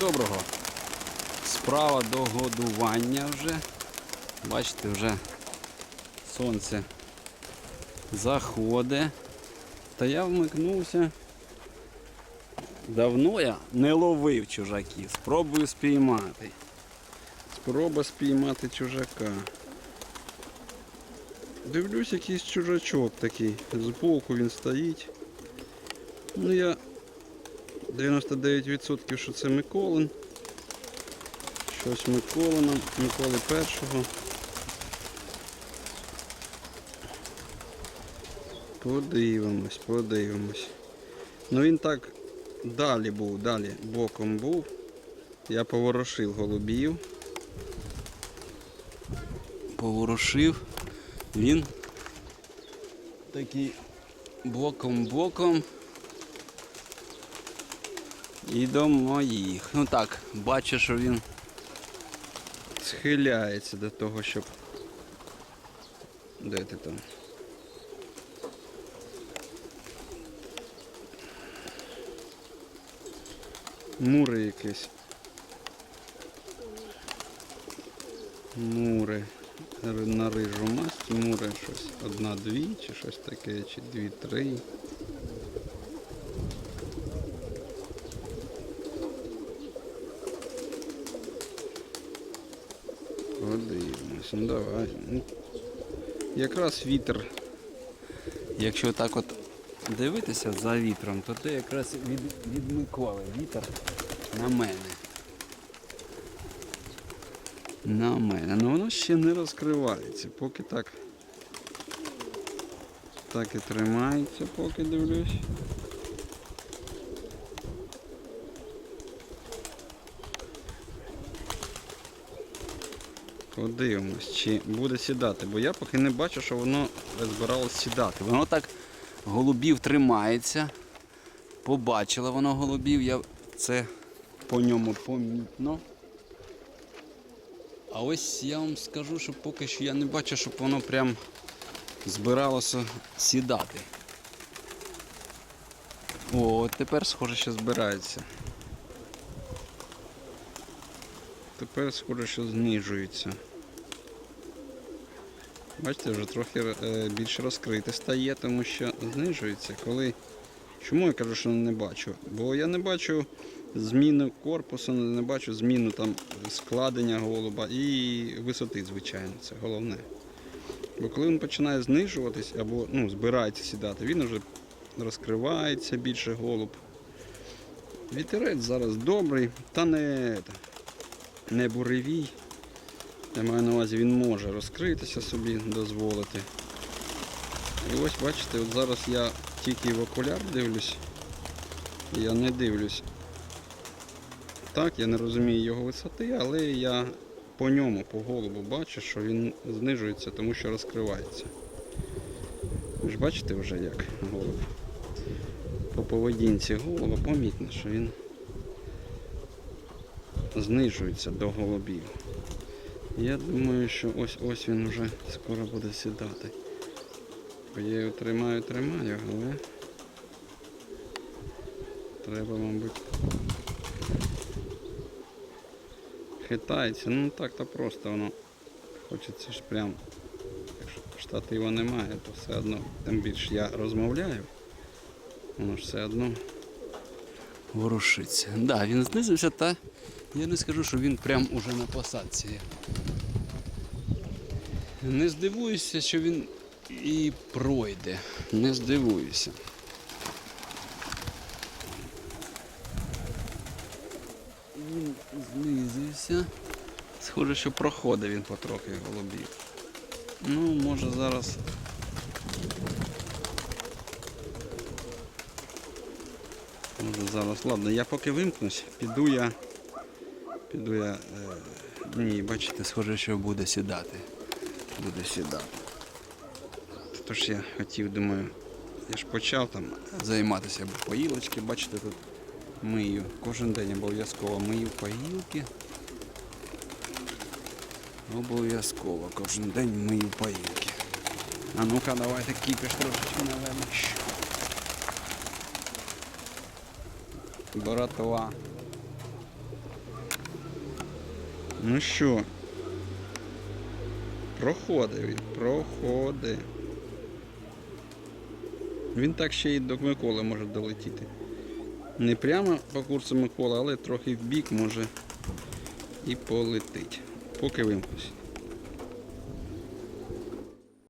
доброго. Справа до годування вже. Бачите, вже сонце заходить. Та я вмикнувся. Давно я не ловив чужаків. Спробую спіймати. Спроба спіймати чужака. Дивлюсь, якийсь чужачок такий. Збоку він стоїть. Ну я 99% що це Миколин. Щось Миколина, Миколи першого. Подивимось, подивимось. Ну він так далі був, далі боком був. Я поворошив голубів. Поворошив. Він такий боком-боком. І до моїх. Ну так, бачу, що він схиляється до того, щоб. Де ти там? Мури якісь. Мури. На рижу масті мури щось. Одна-дві чи щось таке, чи дві-три. Подивимось, ну давай. Якраз вітер. Якщо так от дивитися за вітром, то це якраз від, від Миколи вітер на мене. На мене. Ну воно ще не розкривається, поки так. Так і тримається, поки дивлюсь. Подивимось, чи буде сідати, бо я поки не бачу, що воно збиралось сідати. Воно так голубів тримається. Побачило воно голубів, я це по ньому помітно. А ось я вам скажу, що поки що я не бачу, щоб воно прям збиралося сідати. О, тепер схоже, що збирається. Тепер схоже, що знижується. Бачите, вже трохи е, більш розкрите стає, тому що знижується. Коли... Чому я кажу, що не бачу? Бо я не бачу зміну корпусу, не бачу зміну там складення голуба і висоти, звичайно, це головне. Бо коли він починає знижуватись або ну, збирається сідати, він вже розкривається більше голуб. Вітерець зараз добрий, та не, не буревій. Я маю на увазі, він може розкритися собі, дозволити. І ось бачите, от зараз я тільки в окуляр дивлюсь. Я не дивлюсь. Так, я не розумію його висоти, але я по ньому, по голубу бачу, що він знижується, тому що розкривається. Ви ж бачите вже як голуб. По поведінці голуба помітно, що він знижується до голубів. Я думаю, що ось ось він вже скоро буде сідати. Я його тримаю, тримаю, але треба, мабуть. Хитається, ну так то просто воно. Хочеться ж прям, якщо штатива немає, то все одно, тим більше я розмовляю, воно ж все одно ворушиться. Так, да, він знизився, та я не скажу, що він прям уже на посадці. Не здивуюся, що він і пройде. Не здивуюся. Він знизився. Схоже, що проходить він потрохи голубів. Ну, може зараз. Може зараз. Ладно, я поки вимкнусь, піду я. Піду я. Е... Ні, бачите, схоже, що буде сідати. Буде сідати. Тож я хотів, думаю, я ж почав там займатися поїлочки, бачите, тут мию. Кожен день обов'язково мию поїлки. Обов'язково кожен день мию поїлки. А ну-ка, давайте кіпіш трошечки навемо. Братва. Ну що? Проходить він, проходить. Він так ще й до Миколи може долетіти. Не прямо по курсу Миколи, але трохи в бік може і полетить. Поки вимкнусь.